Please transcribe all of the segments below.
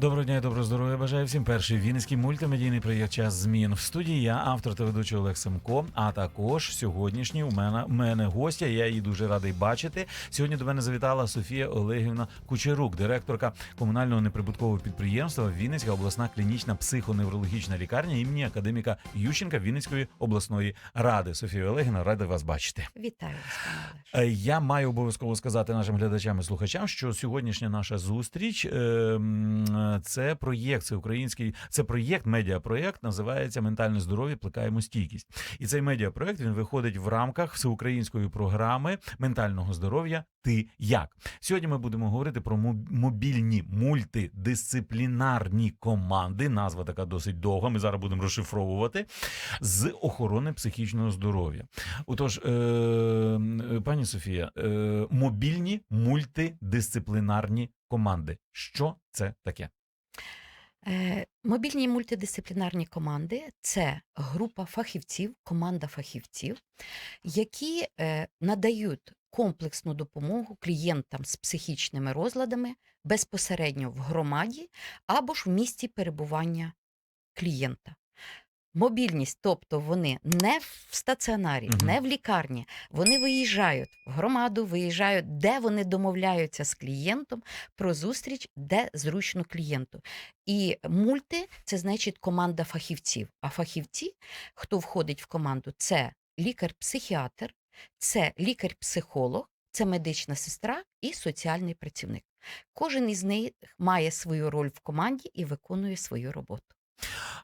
Доброго дня і доброго здоров'я. Бажаю всім перший вінницький мультимедійний проєкт час змін. В студії я, автор та ведучий Олег Семко. А також сьогоднішній у мене, у мене гостя. Я її дуже радий бачити. Сьогодні до мене завітала Софія Олегівна Кучерук, директорка комунального неприбуткового підприємства Вінницька обласна клінічна психоневрологічна лікарня імені академіка Ющенка Вінницької обласної ради. Софія Олегівна, рада вас бачити. Вітаю вас. Е, Я маю обов'язково сказати нашим глядачам і слухачам, що сьогоднішня наша зустріч е, це проєкт, це український, це проєкт, медіапроєкт, називається Ментальне здоров'я, плекаємо стійкість. І цей медіапроєкт він виходить в рамках всеукраїнської програми ментального здоров'я. Ти як сьогодні ми будемо говорити про мобільні мультидисциплінарні команди. Назва така досить довга. Ми зараз будемо розшифровувати з охорони психічного здоров'я. Отож, е, е, пані Софія, е, мобільні мультидисциплінарні команди. Що це таке? Е, Мобільні мультидисциплінарні команди це група фахівців, команда фахівців, які е, надають комплексну допомогу клієнтам з психічними розладами безпосередньо в громаді або ж в місті перебування клієнта. Мобільність, тобто вони не в стаціонарі, Мгм. не в лікарні, вони виїжджають в громаду, виїжджають, де вони домовляються з клієнтом про зустріч, де зручно клієнту. І мульти це значить команда фахівців. А фахівці, хто входить в команду, це лікар-психіатр, це лікар-психолог, це медична сестра і соціальний працівник. Кожен із них має свою роль в команді і виконує свою роботу.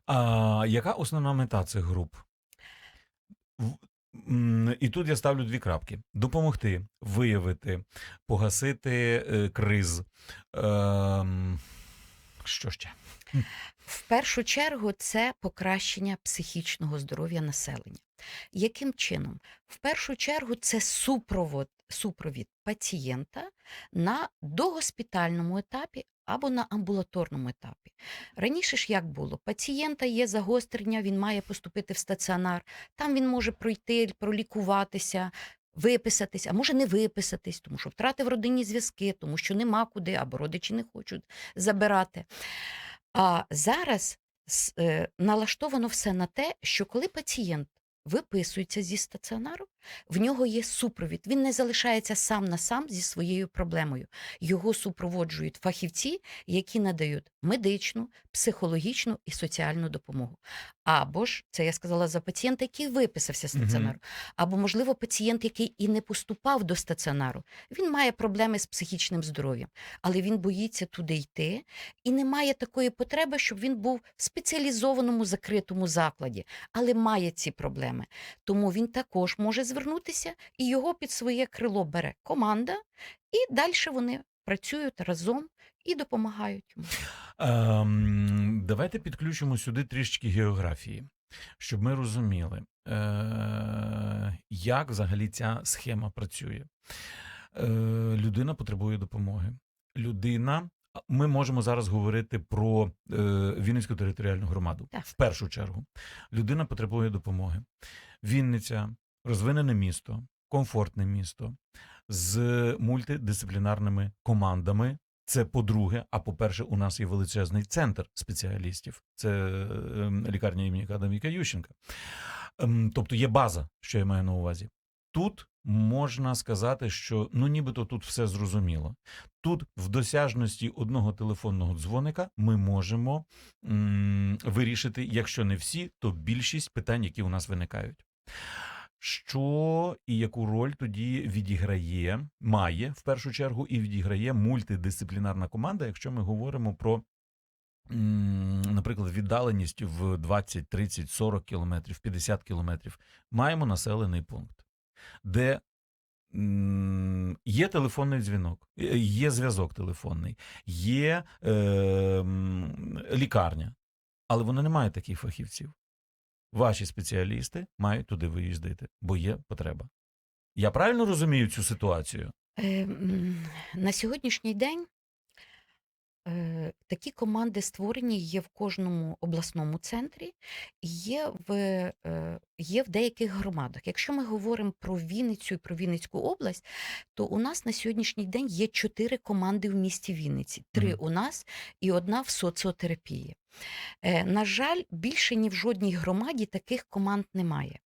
А, яка основна мета цих груп? І тут я ставлю дві крапки: допомогти виявити, погасити е, криз. Ем, що ще? В першу чергу це покращення психічного здоров'я населення. Яким чином? В першу чергу це супровод, супровід пацієнта на догоспітальному етапі або на амбулаторному етапі. Раніше ж як було? Пацієнта є загострення, він має поступити в стаціонар, там він може пройти, пролікуватися. Виписатись, а може не виписатись, тому що втратив родинні зв'язки, тому що нема куди, або родичі не хочуть забирати. А зараз е, налаштовано все на те, що коли пацієнт виписується зі стаціонару, в нього є супровід. Він не залишається сам на сам зі своєю проблемою. Його супроводжують фахівці, які надають медичну, психологічну і соціальну допомогу. Або ж це я сказала за пацієнта, який виписався з стаціонару, або, можливо, пацієнт, який і не поступав до стаціонару. Він має проблеми з психічним здоров'ям, але він боїться туди йти і немає такої потреби, щоб він був в спеціалізованому закритому закладі, але має ці проблеми. Тому він також може звернутися і його під своє крило бере команда, і далі вони працюють разом і допомагають йому. Ем, давайте підключимо сюди трішечки географії, щоб ми розуміли, е, як взагалі ця схема працює. Е, людина потребує допомоги. Людина. Ми можемо зараз говорити про е, Вінницьку територіальну громаду. Так. В першу чергу, людина потребує допомоги. Вінниця розвинене місто, комфортне місто з мультидисциплінарними командами. Це по-друге, а по-перше, у нас є величезний центр спеціалістів. Це ем, лікарня імені академіка Ющенка. Ем, Тобто є база, що я маю на увазі. Тут можна сказати, що ну нібито тут все зрозуміло. Тут, в досяжності одного телефонного дзвоника, ми можемо м, вирішити, якщо не всі, то більшість питань, які у нас виникають. Що і яку роль тоді відіграє, має в першу чергу і відіграє мультидисциплінарна команда, якщо ми говоримо про, наприклад, віддаленість в 20, 30, 40 кілометрів, 50 кілометрів, маємо населений пункт, де є телефонний дзвінок, е, є зв'язок телефонний, є е, лікарня, але вони не мають таких фахівців. Ваші спеціалісти мають туди виїздити, бо є потреба. Я правильно розумію цю ситуацію? Е, На сьогоднішній день е, такі команди створені є в кожному обласному центрі, є в, е, є в деяких громадах. Якщо ми говоримо про Вінницю і про Вінницьку область, то у нас на сьогоднішній день є чотири команди в місті Вінниці: три у нас і одна в соціотерапії. Е, На жаль, більше ні в жодній громаді таких команд немає.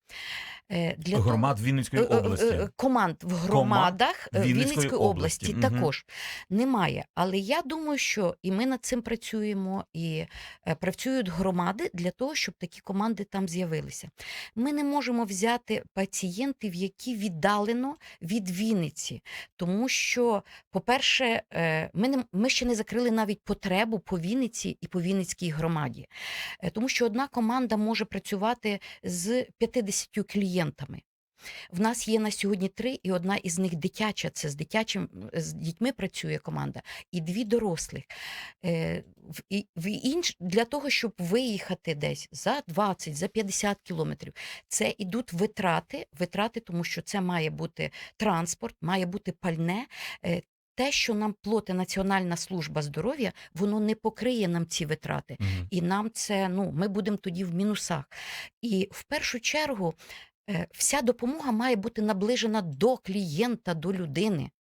Е, Для того- Громад Вінницької Е, е, області. команд в громадах е, Вінницької Вінницької області, області. Також немає. Але я думаю, що і ми над цим працюємо, і е, працюють громади для того, щоб такі команди там з'явилися. Ми не можемо взяти пацієнтів, які віддалено від Вінниці, тому що, по-перше, е, ми, не, ми ще не закрили навіть потребу по Вінниці і по Вінницькій громаді, Е, тому що одна команда може працювати з 50 клієнтами. В нас є на сьогодні три, і одна із них дитяча. Це з дитячим з дітьми працює команда, і дві дорослих. Е, в, інш, для того, щоб виїхати десь за 20, за 50 кілометрів, це ідуть витрати, витрати, тому що це має бути транспорт, має бути пальне. Е, те, що нам платить Національна служба здоров'я, воно не покриє нам ці витрати. Мгм. І нам це, ну, ми будемо тоді в мінусах. І в першу чергу вся допомога має бути наближена до клієнта, до людини.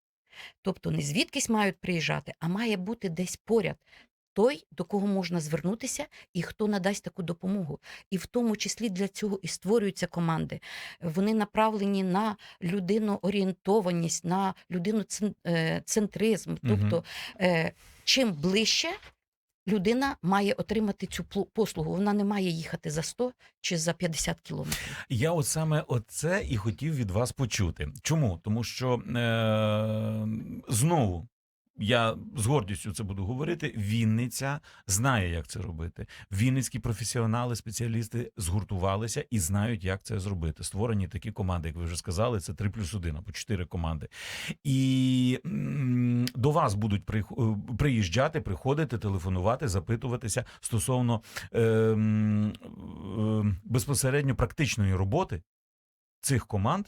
Тобто не звідкись мають приїжджати, а має бути десь поряд. Той, до кого можна звернутися, і хто надасть таку допомогу. І в тому числі для цього і створюються команди. Вони направлені на людиноорієнтованість, на людиноцентризм. Мгм. Тобто, е, чим ближче людина має отримати цю послугу, вона не має їхати за 100 чи за 50 кілометрів. Я от саме оце і хотів від вас почути. Чому? Тому що е- знову. Я з гордістю це буду говорити. Вінниця знає, як це робити. Вінницькі професіонали, спеціалісти згуртувалися і знають, як це зробити. Створені такі команди, як ви вже сказали, це 3 плюс 1 або 4 команди. І до вас будуть е, приїжджати, приходити, телефонувати, запитуватися стосовно е, е, безпосередньо практичної роботи цих команд,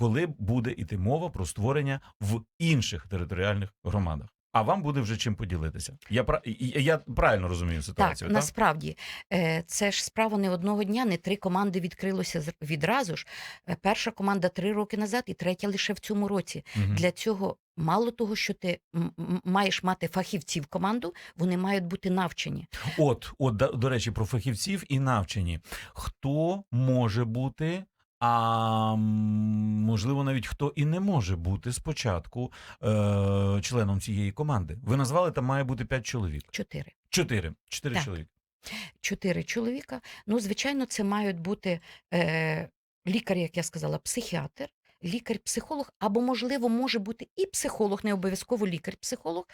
коли буде йти мова про створення в інших територіальних громадах. А вам буде вже чим поділитися. Я пра- я правильно розумію ситуацію. Так, насправді е, це ж справа не одного дня, не три команди відкрилося відразу ж. Е, Перша команда три роки назад, і третя лише в цьому році. Мгм. Для цього мало того, що ти маєш мати фахівців команду, вони мають бути навчені. От, от до речі, про фахівців і навчені. Хто може бути, а можливо, навіть хто і не може бути спочатку е, членом цієї команди. Ви назвали, там має бути 5 чоловік. Чотири. Чотири. Чотири Так. чоловік. Чотири чоловіка. Ну, звичайно, це мають бути е, лікар, як я сказала, психіатр. Лікар-психолог, або, можливо, може бути і психолог, не обов'язково лікар-психолог,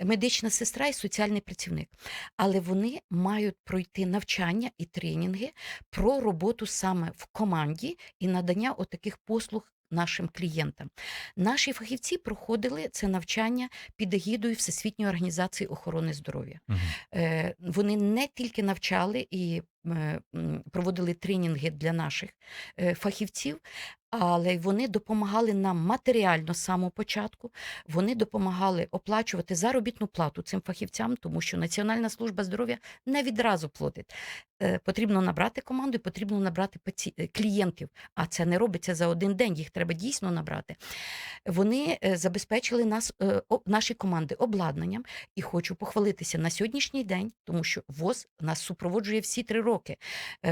медична сестра і соціальний працівник. Але вони мають пройти навчання і тренінги про роботу саме в команді і надання отаких послуг нашим клієнтам. Наші фахівці проходили це навчання під егідою Всесвітньої організації охорони здоров'я. Мгм. Е, Вони не тільки навчали і е, проводили тренінги для наших е, фахівців, але вони допомагали нам матеріально з самого початку. Вони допомагали оплачувати заробітну плату цим фахівцям, тому що Національна служба здоров'я не відразу платить. Е, Потрібно набрати команду, потрібно набрати е, клієнтів. А це не робиться за один день. Їх треба дійсно набрати. Вони е, забезпечили нас, наші команди обладнанням. І хочу похвалитися на сьогоднішній день, тому що ВОЗ нас супроводжує всі три роки.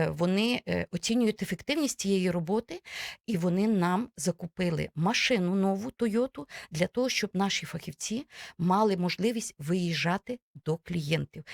Вони оцінюють ефективність цієї роботи, і вони нам закупили машину нову Тойоту для того, щоб наші фахівці мали можливість виїжджати до клієнтів.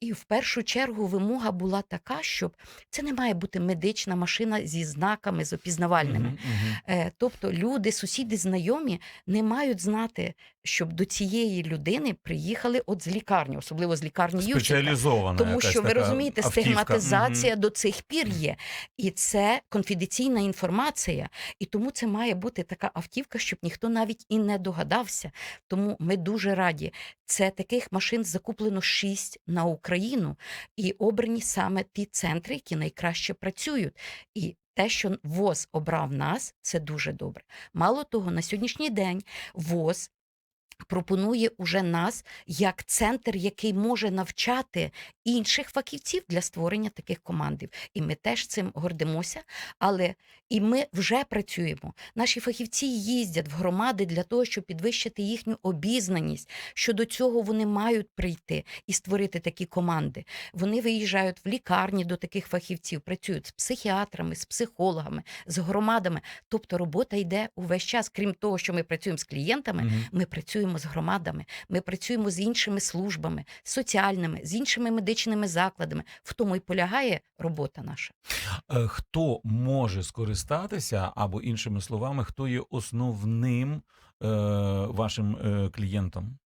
І в першу чергу вимога була така, щоб це не має бути медична машина зі знаками, з опізнавальними. Угу. Е, Тобто люди, сусіди, знайомі не мають знати, щоб до цієї людини приїхали от з лікарні, особливо з лікарні Ющенка. Спеціалізована. Тому якась що ви розумієте, автівка. стигматизація Мгм. до цих пір є, і це конфіденційна інформація. І тому це має бути така автівка, щоб ніхто навіть і не догадався. Тому ми дуже раді. Це таких машин закуплено шість на Україну, і обрані саме ті центри, які найкраще працюють. І те, що ВОЗ обрав нас, це дуже добре. Мало того, на сьогоднішній день ВОЗ пропонує уже нас як центр, який може навчати інших фахівців для створення таких командів. І ми теж цим гордимося. Але і ми вже працюємо. Наші фахівці їздять в громади для того, щоб підвищити їхню обізнаність. Щодо цього вони мають прийти і створити такі команди. Вони виїжджають в лікарні до таких фахівців, працюють з психіатрами, з психологами, з громадами. Тобто робота йде увесь час. Крім того, що ми працюємо з клієнтами, ми працюємо з громадами, ми працюємо з іншими службами, соціальними, з іншими медичними закладами. В тому і полягає робота наша. Е, Хто може скористатися, або іншими словами, хто є основним е, вашим е, клієнтом?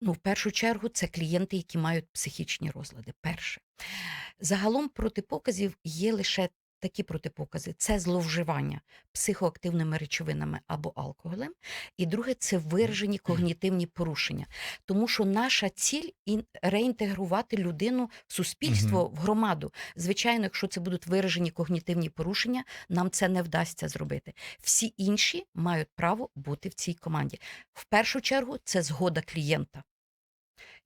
Ну, в першу чергу, це клієнти, які мають психічні розлади. Перше. Загалом протипоказів є лише такі протипокази: це зловживання психоактивними речовинами або алкоголем. І друге це виражені когнітивні порушення. Тому що наша ціль реінтегрувати людину в суспільство, в громаду. Звичайно, якщо це будуть виражені когнітивні порушення, нам це не вдасться зробити. Всі інші мають право бути в цій команді. В першу чергу це згода клієнта.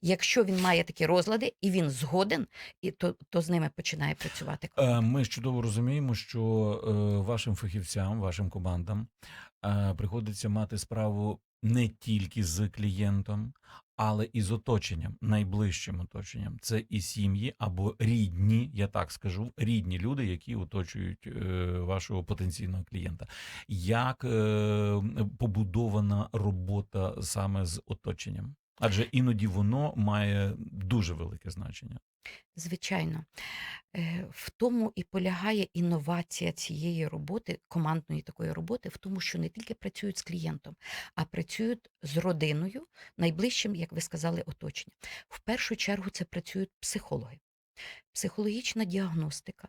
Якщо він має такі розлади і він згоден, і то, то з ними починає працювати. Е, Ми чудово розуміємо, що е, вашим фахівцям, вашим командам е, приходиться мати справу не тільки з клієнтом, але і з оточенням, найближчим оточенням. Це і сім'ї або рідні, я так скажу, рідні люди, які оточують вашого потенційного клієнта. Як побудована робота саме з оточенням? Адже іноді воно має дуже велике значення. Звичайно, Е, в тому і полягає інновація цієї роботи, командної такої роботи, в тому, що не тільки працюють з клієнтом, а працюють з родиною, найближчим, як ви сказали, оточенням. В першу чергу це працюють психологи. Психологічна діагностика,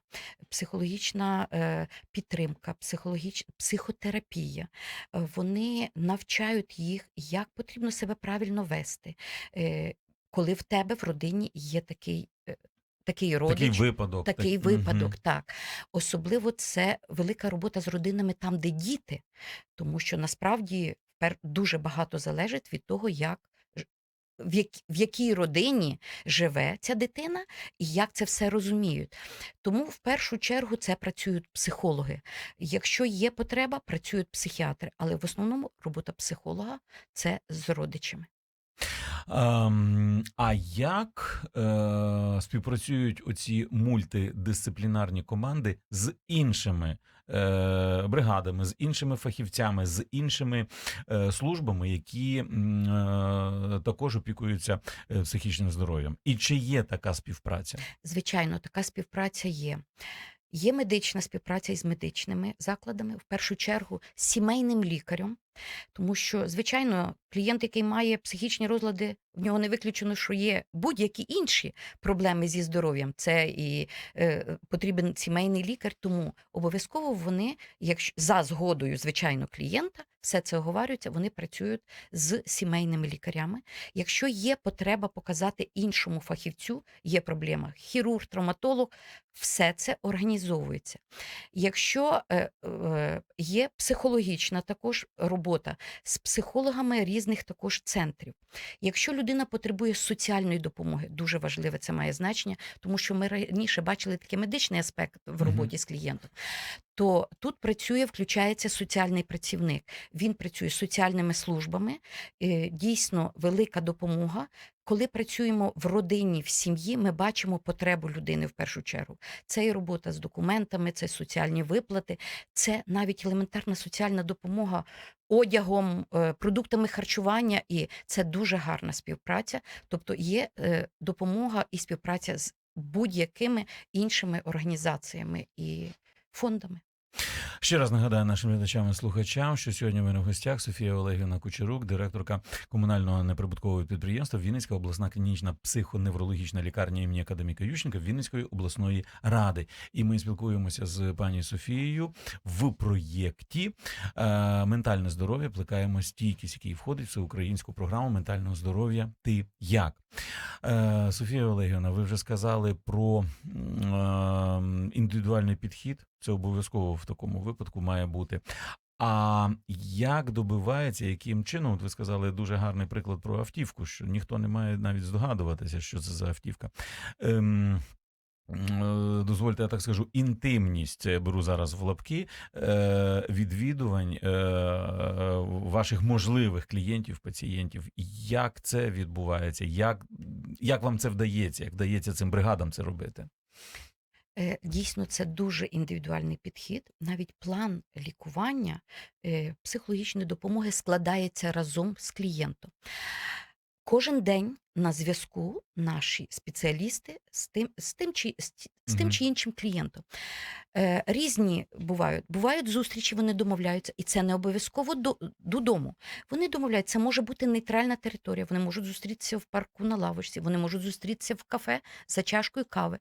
психологічна е, підтримка, психологіч... психотерапія. Е, Вони навчають їх, як потрібно себе правильно вести, е, коли в тебе в родині є такий, такий родич, Такий випадок. Такий так- випадок, так. Особливо це велика робота з родинами там, де діти, тому що насправді дуже багато залежить від того, як в, як, в якій родині живе ця дитина і як це все розуміють. Тому в першу чергу це працюють психологи. Якщо є потреба, працюють психіатри, але в основному робота психолога це з родичами. Ем, а як е, співпрацюють оці мультидисциплінарні команди з іншими бригадами, з іншими фахівцями, з іншими е, службами, які е, також опікуються е, психічним здоров'ям? І чи є така співпраця? Звичайно, така співпраця є. Є медична співпраця із медичними закладами, в першу чергу з сімейним лікарем, тому що, звичайно, клієнт, який має психічні розлади, в нього не виключено, що є будь-які інші проблеми зі здоров'ям. Це і е, потрібен сімейний лікар, тому обов'язково вони, якщо за згодою, звичайно, клієнта, все це оговарюється, вони працюють з сімейними лікарями. Якщо є потреба показати іншому фахівцю, є проблема хірург, травматолог, все це організовується. Якщо е, е, є психологічна також робота з психологами різних також центрів. Якщо людина потребує соціальної допомоги, дуже важливе це має значення, тому що ми раніше бачили такий медичний аспект в роботі з клієнтом. То тут працює, включається соціальний працівник. Він працює з соціальними службами. Е, Дійсно, велика допомога. Коли працюємо в родині, в сім'ї, ми бачимо потребу людини в першу чергу. Це і робота з документами, це соціальні виплати, це навіть елементарна соціальна допомога одягом, е, продуктами харчування, і це дуже гарна співпраця. Тобто є е, допомога і співпраця з будь-якими іншими організаціями і фондами. Ще раз нагадаю нашим глядачам і слухачам, що сьогодні в мене в гостях Софія Олегівна Кучерук, директорка комунального неприбуткового підприємства Вінницька обласна клінічна психоневрологічна лікарня імені академіка Ющенка Вінницької обласної ради. І ми спілкуємося з пані Софією в проєкті е, Ментальне здоров'я. Плекаємо стійкість, який входить в всеукраїнську програму ментального здоров'я. Ти як? Е, Софія Олегівна, ви вже сказали про е, індивідуальний підхід. Це обов'язково в такому випадку має бути. А як добивається, яким чином, от ви сказали дуже гарний приклад про автівку, що ніхто не має навіть здогадуватися, що це за автівка. Ем, е, Дозвольте, я так скажу, інтимність я беру зараз в лапки е, відвідувань е, ваших можливих клієнтів, пацієнтів. Як це відбувається? Як, як вам це вдається? Як вдається цим бригадам це робити? Е, Дійсно, це дуже індивідуальний підхід. Навіть план лікування е, психологічної допомоги складається разом з клієнтом. Кожен день на зв'язку наші спеціалісти з тим, з тим, чи, з, з тим чи іншим клієнтом. Е, різні бувають. Бувають зустрічі, вони домовляються, і це не обов'язково до, додому. Вони домовляються, це може бути нейтральна територія. Вони можуть зустрітися в парку на лавочці, вони можуть зустрітися в кафе за чашкою кави.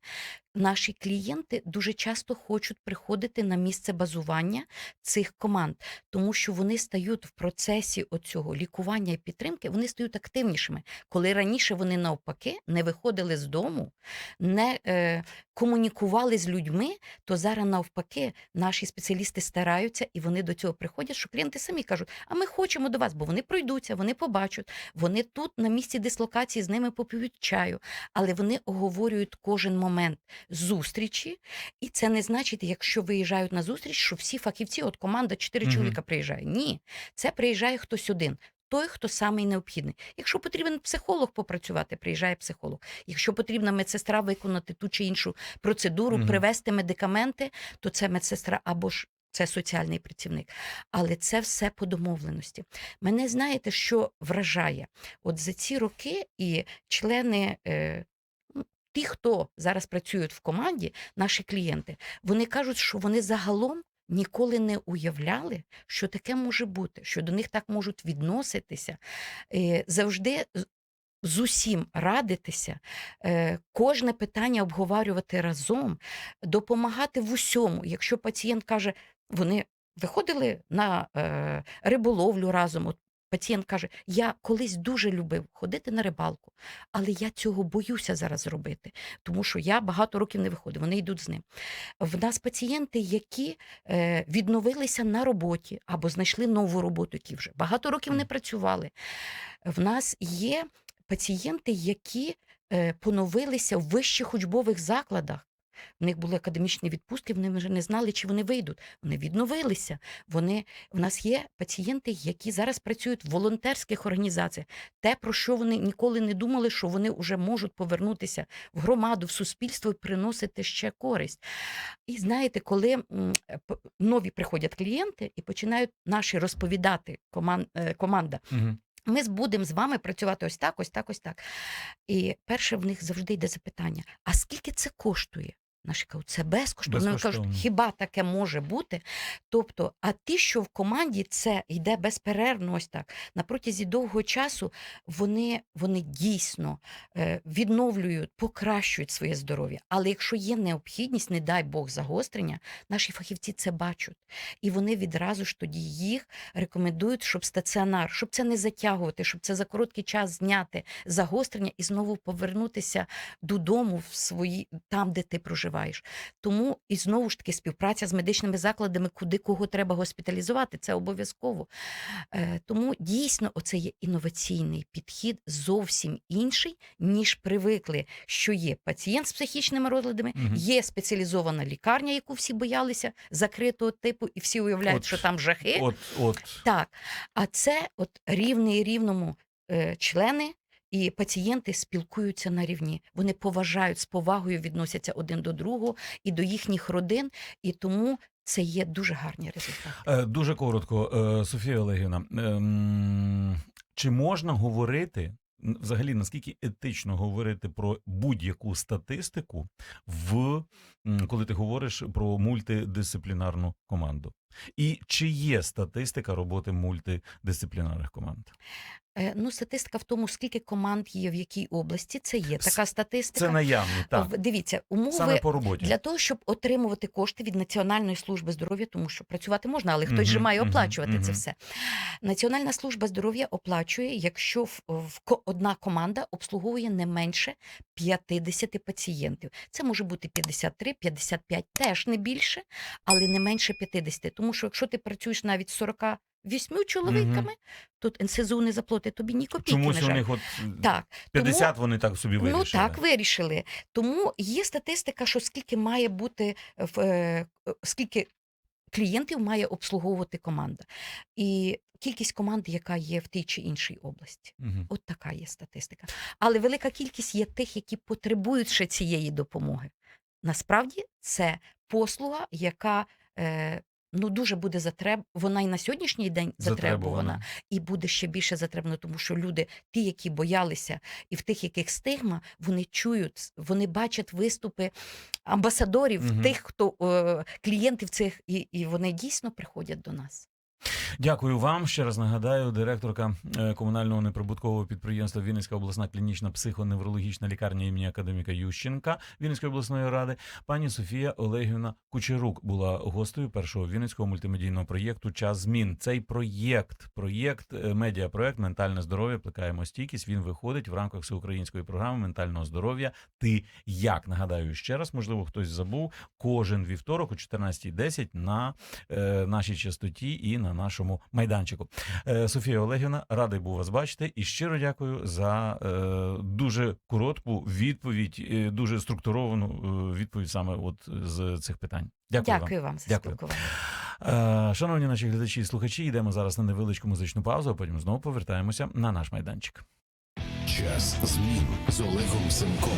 Наші клієнти дуже часто хочуть приходити на місце базування цих команд, тому що вони стають в процесі оцього лікування і підтримки, вони стають активнішими. Коли раніше вони навпаки не виходили з дому, не е, комунікували з людьми, то зараз навпаки наші спеціалісти стараються і вони до цього приходять, що клієнти самі кажуть: а ми хочемо до вас, бо вони пройдуться, вони побачать, вони тут на місці дислокації з ними поп'ють чаю, але вони оговорюють кожен момент зустрічі, і це не значить, якщо виїжджають на зустріч, що всі фахівці, от команда чотири Мгм. чоловіка приїжджає. Ні, це приїжджає хтось один. Той, хто самий необхідний. Якщо потрібен психолог попрацювати, приїжджає психолог. Якщо потрібна медсестра виконати ту чи іншу процедуру, Мгм. привезти медикаменти, то це медсестра або ж це соціальний працівник. Але це все по домовленості. Мене знаєте, що вражає? От за ці роки і члени. Е, ну, Ті, хто зараз працюють в команді, наші клієнти, вони кажуть, що вони загалом ніколи не уявляли, що таке може бути, що до них так можуть відноситися, е, завжди з- усім радитися, е, кожне питання обговорювати разом, допомагати в усьому. Якщо пацієнт каже, вони виходили на е, риболовлю разом. От пацієнт каже: Я колись дуже любив ходити на рибалку, але я цього боюся зараз зробити, тому що я багато років не виходив. Вони йдуть з ним. В нас пацієнти, які е, відновилися на роботі або знайшли нову роботу, які вже багато років не працювали. В нас є пацієнти, які е, поновилися в вищих учбових закладах. В них були академічні відпустки, вони вже не знали, чи вони вийдуть. Вони відновилися. Вони в нас є пацієнти, які зараз працюють в волонтерських організаціях. Те, про що вони ніколи не думали, що вони вже можуть повернутися в громаду, в суспільство і приносити ще користь. І знаєте, коли нові приходять клієнти і починають наші розповідати коман, е, команда. Ми будемо з вами працювати ось так, ось так, ось так. І перше в них завжди йде запитання: а скільки це коштує? Наші кажуть, це безкоштовно. Вони кажуть, хіба таке може бути? Тобто, а ті, що в команді це йде безперервно, ось так. На протязі довгого часу вони, вони дійсно е, відновлюють, покращують своє здоров'я. Але якщо є необхідність, не дай Бог загострення, наші фахівці це бачать. І вони відразу ж тоді їх рекомендують, щоб стаціонар, щоб це не затягувати, щоб це за короткий час зняти загострення і знову повернутися додому в свої там, де ти проживаєш. Тому і знову ж таки співпраця з медичними закладами, куди кого треба госпіталізувати, це обов'язково. Е, тому дійсно оце є інноваційний підхід зовсім інший, ніж привикли, що є пацієнт з психічними розладами, є спеціалізована лікарня, яку всі боялися закритого типу, і всі уявляють, От- що там жахи. От, от. Так, а це от рівний рівному е, члени і пацієнти спілкуються на рівні. Вони поважають з повагою, відносяться один до другого і до їхніх родин, і тому це є дуже гарні результати. Е, Дуже коротко, е, Софія Олегівна. ем, Чи можна говорити взагалі наскільки етично говорити про будь-яку статистику, в коли ти говориш про мультидисциплінарну команду? І чи є статистика роботи мультидисциплінарних команд? Е, Ну, статистика в тому, скільки команд є в якій області. Це є така статистика. Це наявні, так. Дивіться, умови Саме по роботі. Для того, щоб отримувати кошти від Національної служби здоров'я, тому що працювати можна, але хтось же Мгм, має оплачувати це мгм. все. Національна служба здоров'я оплачує, якщо в, в одна команда обслуговує не менше 50 пацієнтів. Це може бути 53, 55, теж не більше, але не менше 50. Тому Тому що якщо ти працюєш навіть з 48 чоловіками, то НСЗУ не заплатить тобі ні копійки. Чомусь на у них от Так, 50 вони так собі вирішили. Ну так, вирішили. Тому є статистика, що скільки має бути в е, е, скільки клієнтів має обслуговувати команда. І кількість команд, яка є в тій чи іншій області. Мгм. От така є статистика. Але велика кількість є тих, які потребують ще цієї допомоги. Насправді це послуга, яка е, ну дуже буде затреб... Вона і на сьогоднішній день затребувана, і буде ще більше затребувана, тому що люди, ті, які боялися, і в тих, яких стигма, вони чують, вони бачать виступи амбасадорів, угу. тих, хто е, клієнтів цих, і, і вони дійсно приходять до нас. Дякую вам. Ще раз нагадаю, директорка е, комунального неприбуткового підприємства Вінницька обласна клінічна психоневрологічна лікарня імені академіка Ющенка Вінницької обласної ради. Пані Софія Олегівна Кучерук була гостею першого вінницького мультимедійного проєкту Час змін. Цей проєкт, проєкт, е, медіапроєкт Ментальне здоров'я. Плекаємо стійкість. Він виходить в рамках всеукраїнської програми ментального здоров'я. Ти як нагадаю ще раз, можливо, хтось забув кожен вівторок о 14.10 на е, нашій частоті і на нашому майданчику. Е, Софія Олегівна, радий був вас бачити і щиро дякую за е, дуже коротку відповідь, е, дуже структуровану відповідь саме от з цих питань. Дякую, Дякую вам за Дякую. спілкування. Шановні наші глядачі і слухачі, йдемо зараз на невеличку музичну паузу, а потім знову повертаємося на наш майданчик. Час змін з Олегом Семком.